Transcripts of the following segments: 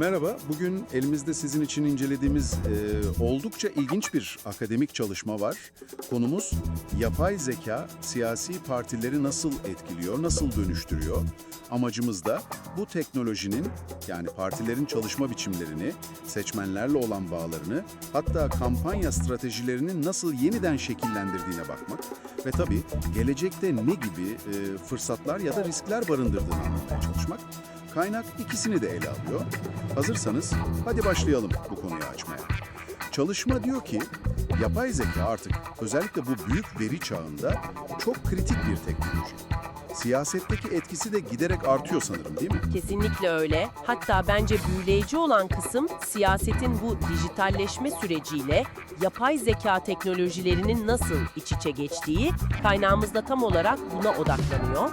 Merhaba, bugün elimizde sizin için incelediğimiz e, oldukça ilginç bir akademik çalışma var. Konumuz yapay zeka siyasi partileri nasıl etkiliyor, nasıl dönüştürüyor? Amacımız da bu teknolojinin yani partilerin çalışma biçimlerini, seçmenlerle olan bağlarını, hatta kampanya stratejilerinin nasıl yeniden şekillendirdiğine bakmak ve tabii gelecekte ne gibi e, fırsatlar ya da riskler barındırdığını anlamaya çalışmak. Kaynak ikisini de ele alıyor. Hazırsanız hadi başlayalım bu konuyu açmaya. Çalışma diyor ki yapay zeka artık özellikle bu büyük veri çağında çok kritik bir teknoloji. Siyasetteki etkisi de giderek artıyor sanırım değil mi? Kesinlikle öyle. Hatta bence büyüleyici olan kısım siyasetin bu dijitalleşme süreciyle yapay zeka teknolojilerinin nasıl iç içe geçtiği kaynağımızda tam olarak buna odaklanıyor.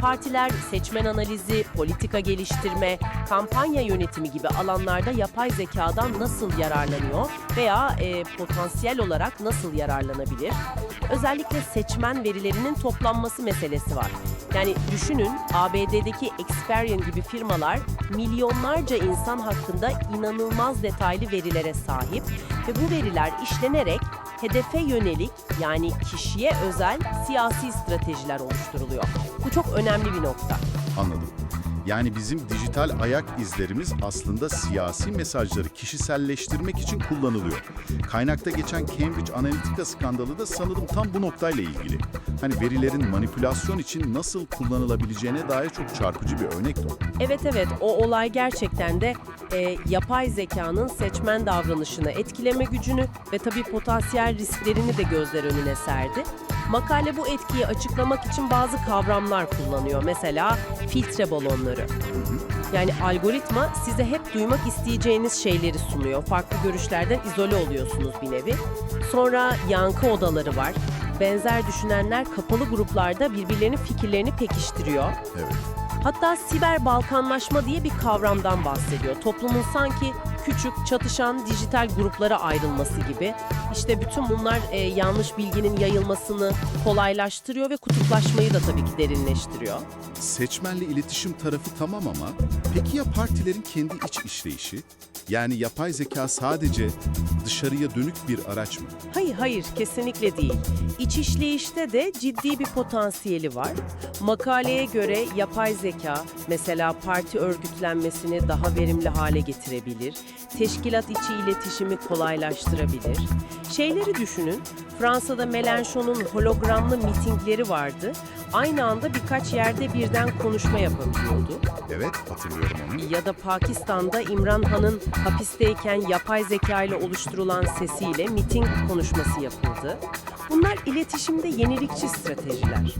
Partiler seçmen analizi, politika geliştirme, kampanya yönetimi gibi alanlarda yapay zekadan nasıl yararlanıyor veya e, potansiyel olarak nasıl yararlanabilir? Özellikle seçmen verilerinin toplanması meselesi var. Yani düşünün ABD'deki Experian gibi firmalar milyonlarca insan hakkında inanılmaz detaylı verilere sahip ve bu veriler işlenerek hedefe yönelik yani kişiye özel siyasi stratejiler oluşturuluyor. Bu çok önemli bir nokta. Anladım. Yani bizim dijital ayak izlerimiz aslında siyasi mesajları kişiselleştirmek için kullanılıyor. Kaynakta geçen Cambridge Analytica skandalı da sanırım tam bu noktayla ilgili. Hani verilerin manipülasyon için nasıl kullanılabileceğine dair çok çarpıcı bir örnek de. Evet evet o olay gerçekten de e, yapay zekanın seçmen davranışını etkileme gücünü ve tabii potansiyel risklerini de gözler önüne serdi. Makale bu etkiyi açıklamak için bazı kavramlar kullanıyor. Mesela filtre balonları. Yani algoritma size hep duymak isteyeceğiniz şeyleri sunuyor. Farklı görüşlerden izole oluyorsunuz bir nevi. Sonra yankı odaları var. Benzer düşünenler kapalı gruplarda birbirlerinin fikirlerini pekiştiriyor. Evet. Hatta siber balkanlaşma diye bir kavramdan bahsediyor. Toplumun sanki küçük, çatışan dijital gruplara ayrılması gibi. İşte bütün bunlar e, yanlış bilginin yayılmasını kolaylaştırıyor ve kutuplaşmayı da tabii ki derinleştiriyor. Seçmenle iletişim tarafı tamam ama peki ya partilerin kendi iç işleyişi? Yani yapay zeka sadece dışarıya dönük bir araç mı? Hayır hayır kesinlikle değil. İç işleyişte de ciddi bir potansiyeli var. Makaleye göre yapay zeka mesela parti örgütlenmesini daha verimli hale getirebilir. Teşkilat içi iletişimi kolaylaştırabilir. Şeyleri düşünün. Fransa'da Mélenchon'un hologramlı mitingleri vardı. Aynı anda birkaç yerde birden konuşma yapabiliyordu. Evet, hatırlıyorum onu. Ya da Pakistan'da İmran Han'ın hapisteyken yapay zeka ile oluşturulan sesiyle miting konuşması yapıldı. Bunlar iletişimde yenilikçi stratejiler.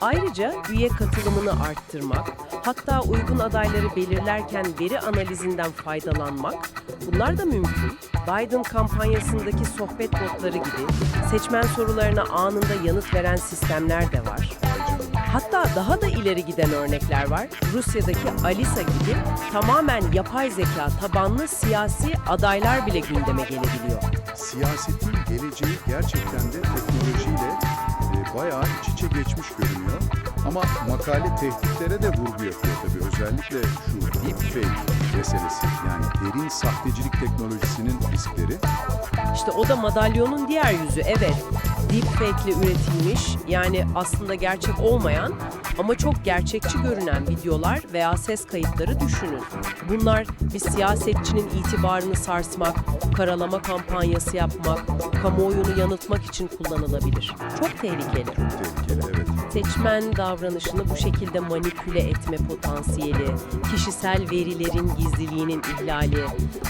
Ayrıca üye katılımını arttırmak, hatta uygun adayları belirlerken veri analizinden faydalanmak, bunlar da mümkün. Biden kampanyasındaki sohbet botları gibi seçmen sorularına anında yanıt veren sistemler de var. Hatta daha da ileri giden örnekler var. Rusya'daki Alisa gibi tamamen yapay zeka tabanlı siyasi adaylar bile gündeme gelebiliyor. Siyasetin geleceği gerçekten de teknolojiyle e, bayağı iç içe geçmiş görünüyor. Ama makale tehditlere de vurgu yapıyor tabii. Özellikle şu deepfake meselesi yani derin sahtecilik teknolojisinin riskleri. İşte o da madalyonun diğer yüzü. Evet, deepfake ile üretilmiş yani aslında gerçek olmayan ama çok gerçekçi görünen videolar veya ses kayıtları düşünün. Bunlar bir siyasetçinin itibarını sarsmak, karalama kampanyası yapmak, kamuoyunu yanıltmak için kullanılabilir. Çok tehlikeli. Tehlikeli evet. Seçmen davranışını bu şekilde manipüle etme potansiyeli, kişisel verilerin gizliliğinin ihlali,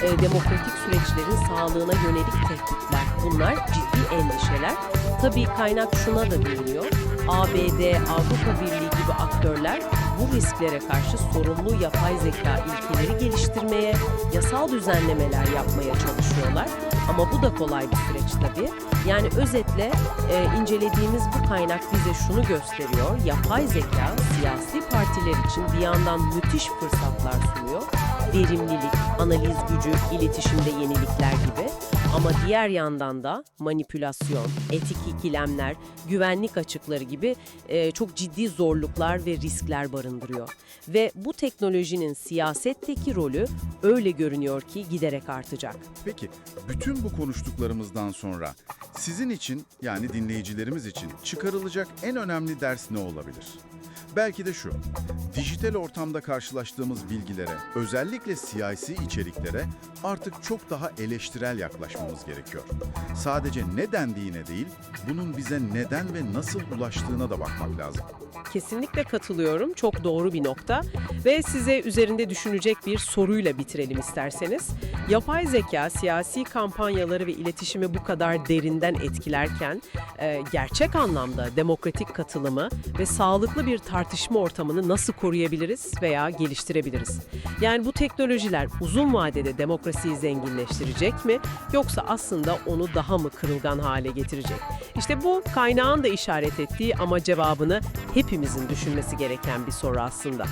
e, demokratik süreçlerin sağlığına yönelik tehditler. Bunlar ciddi endişeler. Tabii kaynak şuna da değiniyor. ABD, Avrupa Birliği gibi aktörler bu risklere karşı sorumlu yapay zeka ilkeleri geliştirmeye, yasal düzenlemeler yapmaya çalışıyorlar. Ama bu da kolay bir süreç tabii. Yani özetle e, incelediğimiz bu kaynak bize şunu gösteriyor. Yapay zeka siyasi partiler için bir yandan müthiş fırsatlar sunuyor. Verimlilik, analiz gücü, iletişimde yenilikler gibi. Ama diğer yandan da manipülasyon, etik ikilemler, güvenlik açıkları gibi e, çok ciddi zorluklar ve riskler barındırıyor. Ve bu teknolojinin siyasetteki rolü öyle görünüyor ki giderek artacak. Peki, bütün bu konuştuklarımızdan sonra sizin için yani dinleyicilerimiz için çıkarılacak en önemli ders ne olabilir? Belki de şu, dijital ortamda karşılaştığımız bilgilere, özellikle siyasi içeriklere artık çok daha eleştirel yaklaşmamız gerekiyor. Sadece ne dendiğine değil, bunun bize neden ve nasıl ulaştığına da bakmak lazım. Kesinlikle katılıyorum. Çok doğru bir nokta. Ve size üzerinde düşünecek bir soruyla bitirelim isterseniz. Yapay zeka siyasi kampanyaları ve iletişimi bu kadar derinden etkilerken e, gerçek anlamda demokratik katılımı ve sağlıklı bir tartışma ortamını nasıl koruyabiliriz veya geliştirebiliriz? Yani bu teknolojiler uzun vadede demokrasiyi zenginleştirecek mi yoksa aslında onu daha mı kırılgan hale getirecek? İşte bu kaynağın da işaret ettiği ama cevabını hepimizin düşünmesi gereken bir soru aslında.